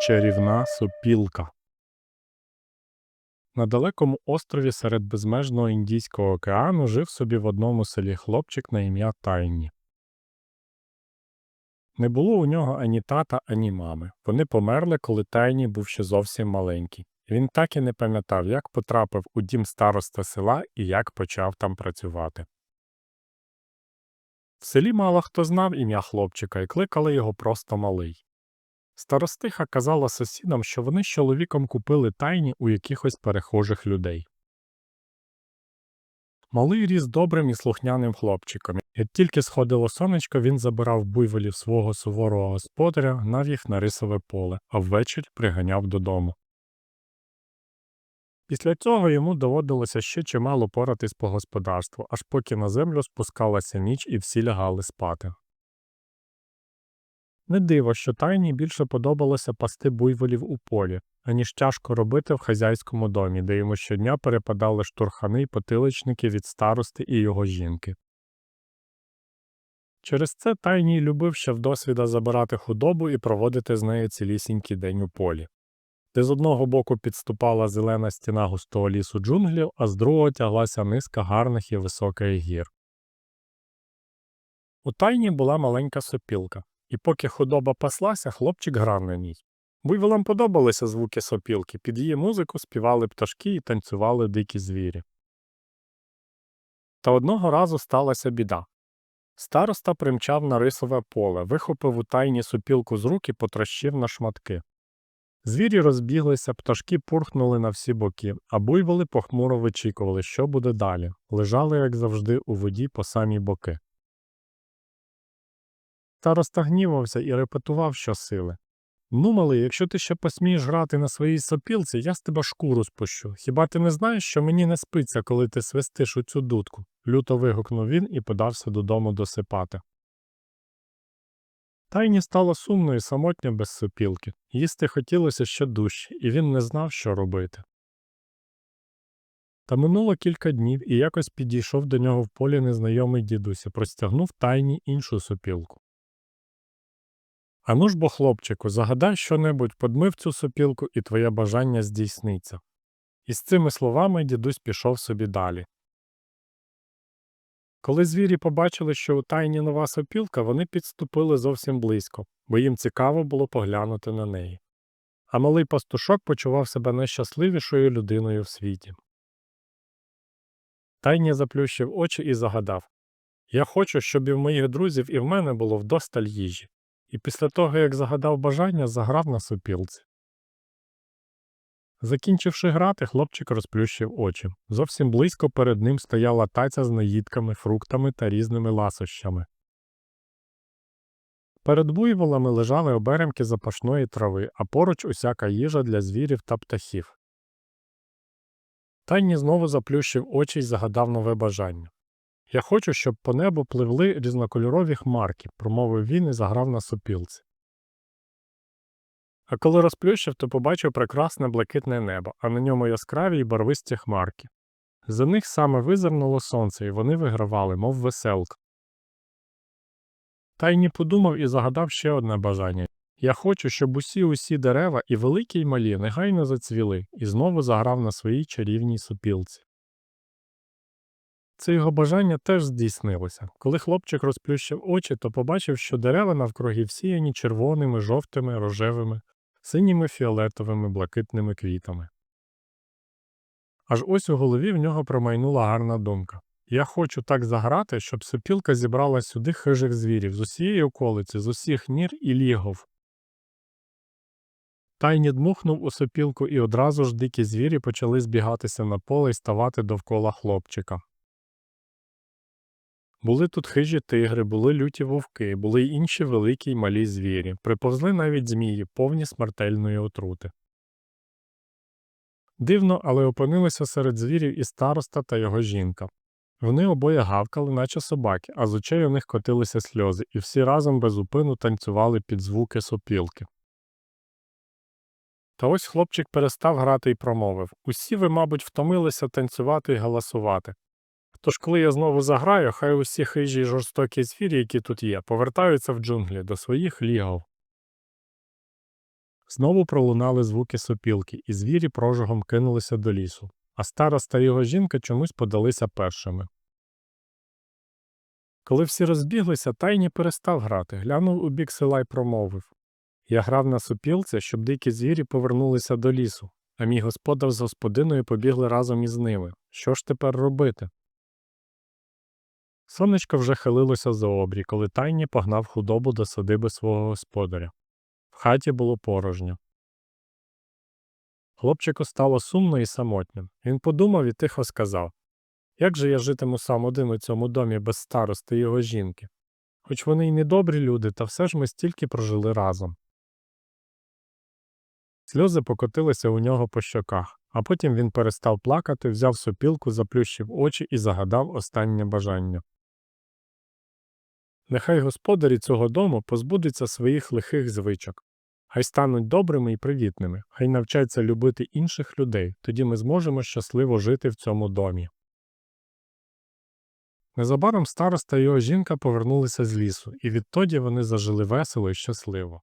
Чарівна сопілка. На далекому острові серед безмежного Індійського океану жив собі в одному селі хлопчик на ім'я Тайні. Не було у нього ані тата, ані мами. Вони померли, коли Тайні був ще зовсім маленький. Він так і не пам'ятав, як потрапив у дім староста села і як почав там працювати. В селі мало хто знав ім'я хлопчика і кликали його просто малий. Старостиха казала сусідам, що вони з чоловіком купили тайні у якихось перехожих людей. Малий ріс добрим і слухняним хлопчиком. Як тільки сходило сонечко, він забирав буйволів свого суворого господаря, гнав їх на рисове поле, а ввечері приганяв додому. Після цього йому доводилося ще чимало поратись по господарству, аж поки на землю спускалася ніч і всі лягали спати. Не диво, що тайні більше подобалося пасти буйволів у полі, аніж тяжко робити в хазяйському домі, де йому щодня перепадали штурхани й потиличники від старости і його жінки. Через це тайній любив ще вдосвіда забирати худобу і проводити з нею цілісінький день у полі, де з одного боку підступала зелена стіна густого лісу джунглів, а з другого тяглася низка гарних і високих гір. У тайні була маленька сопілка, і поки худоба паслася, хлопчик грав на ній. Буйволам подобалися звуки сопілки, під її музику співали пташки і танцювали дикі звірі. Та одного разу сталася біда. Староста примчав на рисове поле, вихопив у тайні сопілку з рук і потрощив на шматки. Звірі розбіглися, пташки пурхнули на всі боки, а буйволи похмуро вичікували, що буде далі, лежали, як завжди, у воді по самі боки. Староста гнівався і репетував щосили. Ну, малий, якщо ти ще посмієш грати на своїй сопілці, я з тебе шкуру спущу. Хіба ти не знаєш, що мені не спиться, коли ти свистиш у цю дудку? люто вигукнув він і подався додому досипати. Тайні стало сумно і самотньо без сопілки. Їсти хотілося ще дужче, і він не знав, що робити. Та минуло кілька днів, і якось підійшов до нього в полі незнайомий дідусь і простягнув тайні іншу сопілку. Ану ж бо, хлопчику, загадай щонебудь, подмив цю сопілку, і твоє бажання здійсниться. І з цими словами дідусь пішов собі далі. Коли звірі побачили, що у тайні нова сопілка, вони підступили зовсім близько, бо їм цікаво було поглянути на неї. А малий пастушок почував себе найщасливішою людиною в світі. Тайні заплющив очі і загадав Я хочу, щоб і в моїх друзів, і в мене було вдосталь їжі і після того, як загадав бажання, заграв на сопілці. Закінчивши грати, хлопчик розплющив очі. Зовсім близько перед ним стояла таця з наїдками, фруктами та різними ласощами. Перед буйволами лежали оберемки запашної трави, а поруч усяка їжа для звірів та птахів. Тайні знову заплющив очі й загадав нове бажання. Я хочу, щоб по небу пливли різнокольорові хмарки, промовив він і заграв на сопілці. А коли розплющив, то побачив прекрасне блакитне небо, а на ньому яскраві й барвисті хмарки. За них саме визирнуло сонце, і вони вигравали, мов веселка. Тайні подумав і загадав ще одне бажання Я хочу, щоб усі усі дерева, і великі й малі, негайно зацвіли, і знову заграв на своїй чарівній сопілці. Це його бажання теж здійснилося. Коли хлопчик розплющив очі, то побачив, що дерева навкруги всіяні червоними, жовтими, рожевими, синіми фіолетовими, блакитними квітами. Аж ось у голові в нього промайнула гарна думка. Я хочу так заграти, щоб сопілка зібрала сюди хижих звірів з усієї околиці, з усіх нір і лігов. Тайні дмухнув у сопілку, і одразу ж дикі звірі почали збігатися на поле і ставати довкола хлопчика. Були тут хижі тигри, були люті вовки, були й інші великі й малі звірі, приповзли навіть змії, повні смертельної отрути. Дивно, але опинилися серед звірів і староста та його жінка. Вони обоє гавкали, наче собаки, а з очей у них котилися сльози, і всі разом без упину танцювали під звуки сопілки. Та ось хлопчик перестав грати і промовив Усі ви, мабуть, втомилися танцювати і галасувати. Тож, коли я знову заграю, хай усі хижі й жорстокі звірі, які тут є, повертаються в джунглі до своїх лігов. Знову пролунали звуки сопілки, і звірі прожогом кинулися до лісу, а староста і його жінка чомусь подалися першими. Коли всі розбіглися, Тайні перестав грати, глянув у бік села й промовив Я грав на сопілці, щоб дикі звірі повернулися до лісу, а мій господар з господиною побігли разом із ними. Що ж тепер робити? Сонечко вже хилилося за обрій, коли Тайні погнав худобу до садиби свого господаря. В хаті було порожньо. Хлопчику стало сумно і самотнім. Він подумав і тихо сказав Як же я житиму сам один у цьому домі без старости його жінки? Хоч вони й недобрі люди, та все ж ми стільки прожили разом. Сльози покотилися у нього по щоках, а потім він перестав плакати, взяв сопілку, заплющив очі і загадав останнє бажання. Нехай господарі цього дому позбудуться своїх лихих звичок. Хай стануть добрими і привітними, хай навчаться любити інших людей, тоді ми зможемо щасливо жити в цьому домі. Незабаром староста і його жінка повернулися з лісу, і відтоді вони зажили весело і щасливо.